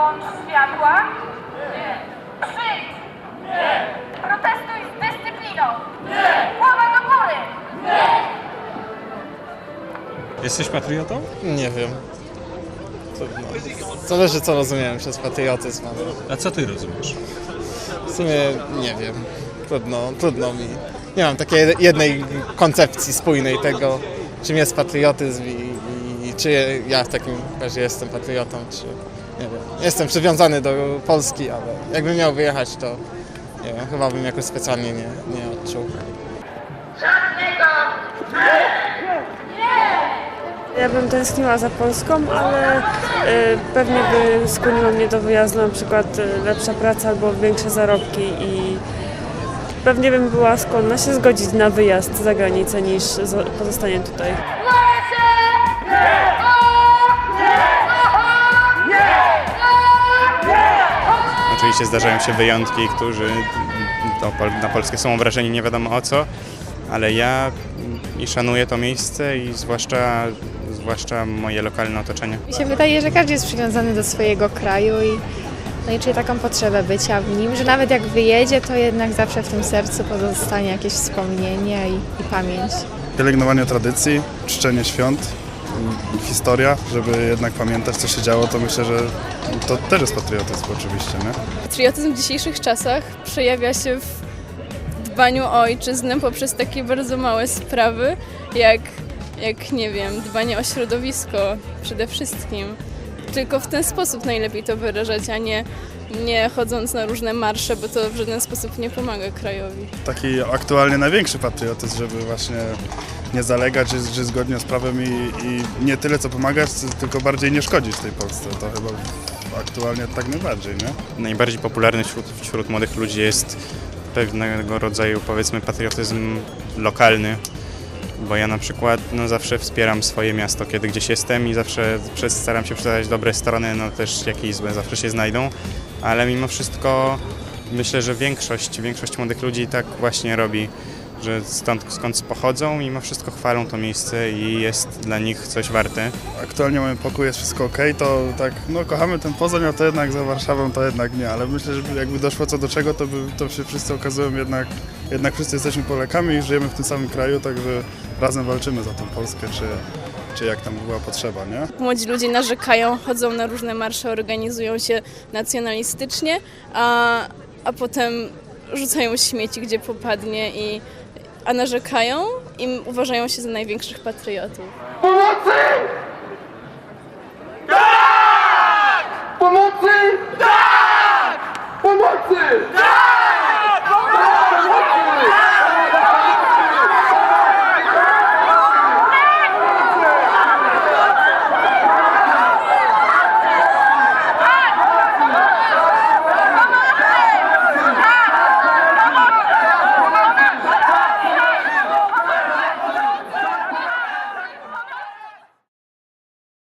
włącz światła. Krzyk. Protestuj z dyscypliną. Głowa do góry. Jesteś patriotą? Nie wiem. Trudno. Zależy co rozumiem przez patriotyzm, ale A co ty rozumiesz? w sumie nie wiem. Trudno, trudno mi. Nie mam takiej jednej koncepcji spójnej tego, czym jest patriotyzm i, i, i czy ja w takim razie jestem patriotą, czy nie. Jestem przywiązany do Polski, ale jakbym miał wyjechać, to nie wiem, chyba bym jakoś specjalnie nie, nie odczuł. Ja bym tęskniła za Polską, ale y, pewnie by skłoniło mnie do wyjazdu na przykład y, lepsza praca albo większe zarobki i pewnie bym była skłonna się zgodzić na wyjazd za granicę niż zo- pozostanie tutaj. Oczywiście zdarzają się wyjątki, którzy na Polskę są obrażeni nie wiadomo o co, ale ja i szanuję to miejsce i zwłaszcza, zwłaszcza moje lokalne otoczenie. Mi się wydaje, że każdy jest przywiązany do swojego kraju i, no i czuje taką potrzebę bycia w nim, że nawet jak wyjedzie, to jednak zawsze w tym sercu pozostanie jakieś wspomnienie i, i pamięć. pielęgnowanie tradycji, czczenie świąt, historia, żeby jednak pamiętać, co się działo, to myślę, że to też jest patriotyzm oczywiście, nie? Patriotyzm w dzisiejszych czasach przejawia się w dbaniu o ojczyznę poprzez takie bardzo małe sprawy, jak, jak nie wiem, dbanie o środowisko przede wszystkim. Tylko w ten sposób najlepiej to wyrażać, a nie, nie chodząc na różne marsze, bo to w żaden sposób nie pomaga krajowi. Taki aktualnie największy patriotyzm, żeby właśnie nie zalegać, że, że zgodnie z prawem i, i nie tyle co pomagać, tylko bardziej nie szkodzić tej Polsce. To chyba aktualnie tak najbardziej, nie? Najbardziej popularny wśród, wśród młodych ludzi jest pewnego rodzaju powiedzmy patriotyzm lokalny, bo ja na przykład no, zawsze wspieram swoje miasto, kiedy gdzieś jestem i zawsze staram się przedstawiać dobre strony, no też jakieś złe zawsze się znajdą, ale mimo wszystko myślę, że większość, większość młodych ludzi tak właśnie robi, że stąd skąd pochodzą, mimo wszystko chwalą to miejsce i jest dla nich coś warte. Aktualnie mamy pokój, jest wszystko ok, to tak, no kochamy ten Poznań, a to jednak za Warszawą to jednak nie, ale myślę, że jakby doszło co do czego, to, by, to się wszyscy okazują jednak, jednak wszyscy jesteśmy Polakami i żyjemy w tym samym kraju, także razem walczymy za tą Polskę, czy, czy jak tam była potrzeba, nie? Młodzi ludzie narzekają, chodzą na różne marsze, organizują się nacjonalistycznie, a, a potem rzucają śmieci, gdzie popadnie i a narzekają i uważają się za największych patriotów. Pomocy!